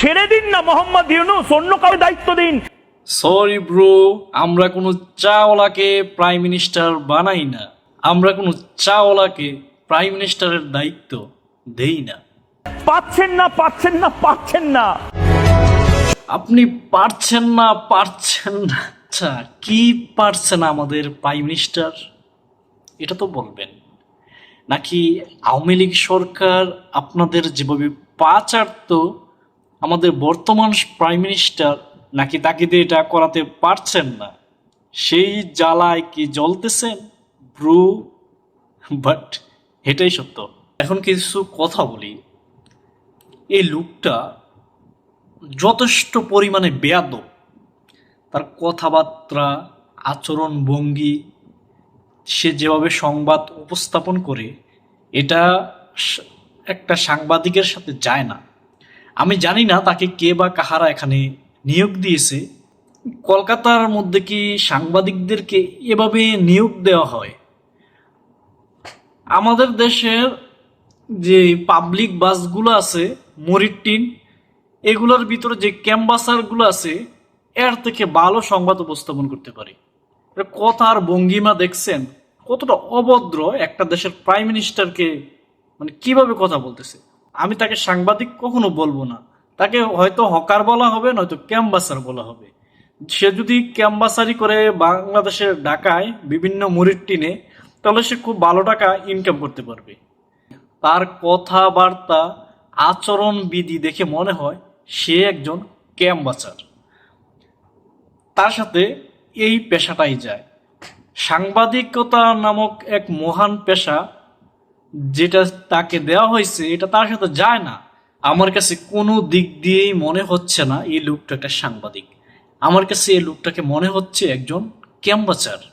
ছেড়ে দিন না মোহাম্মদ ইউনুস অন্য কারও দায়িত্ব দিন। সরি ব্রো আমরা কোনো চাওয়ালাকে প্রাইম মিনিস্টার বানাই না। আমরা কোনো চাওয়ালাকে প্রাইম মিনিস্টারের দায়িত্ব দেই না। পাচ্ছেন না পাচ্ছেন না পাচ্ছেন না। আপনি পারছেন না পারছেন না। আচ্ছা কি পারছেন আমাদের প্রাইম মিনিস্টার এটা তো বলবেন। নাকি আওয়ামী লীগ সরকার আপনাদের যেভাবে পা চাটতো আমাদের বর্তমান প্রাইম মিনিস্টার নাকি তাকে দিয়ে এটা করাতে পারছেন না? সেই জ্বালায় কি জ্বলতেছেন ব্রু, বাট এটাই সত্য। এখন কিছু কথা বলি। এই লুকটা যথেষ্ট পরিমাণে বেয়াদ তার কথাবার্তা, আচরণ ভঙ্গি, সে যেভাবে সংবাদ উপস্থাপন করে, এটা একটা সাংবাদিকের সাথে যায় না। আমি জানি না তাকে কে বা কাহারা এখানে নিয়োগ দিয়েছে। কলকাতার মধ্যে কি সাংবাদিকদেরকে এভাবে নিয়োগ দেওয়া হয়? আমাদের দেশের যে পাবলিক বাসগুলো আছে মরিটিন এগুলোর ভিতরে যে ক্যাম্বাসারগুলো আছে, এর থেকে ভালো সংবাদ উপস্থাপন করতে পারে। কথার ভঙ্গিমা দেখছেন, কতটা অভদ্র একটা দেশের প্রাইম মিনিস্টারকে মানে কীভাবে কথা বলতেছে? আমি তাকে সাংবাদিক কখনো বলব না। তাকে হয়তো হকার বলা হবে, নয়তো ক্যাম্বাসার বলা হবে। সে যদি ক্যাম্বাসারি করে বাংলাদেশের ঢাকায় বিভিন্ন মুড়ির টিনে, তাহলে সে খুব ভালো টাকা ইনকাম করতে পারবে। তার কথাবার্তা আচরণ বিধি দেখে মনে হয় সে একজন ক্যাম্বাচার তার সাথে এই পেশাটাই যায়। সাংবাদিকতা নামক এক মহান পেশা যেটা তাকে দেওয়া হয়েছে, এটা তার সাথে যায় না। আমার কাছে কোনো দিক দিয়েই মনে হচ্ছে না এই লোকটা একটা সাংবাদিক। আমার কাছে এই লোকটাকে মনে হচ্ছে একজন ক্যাম্বাচার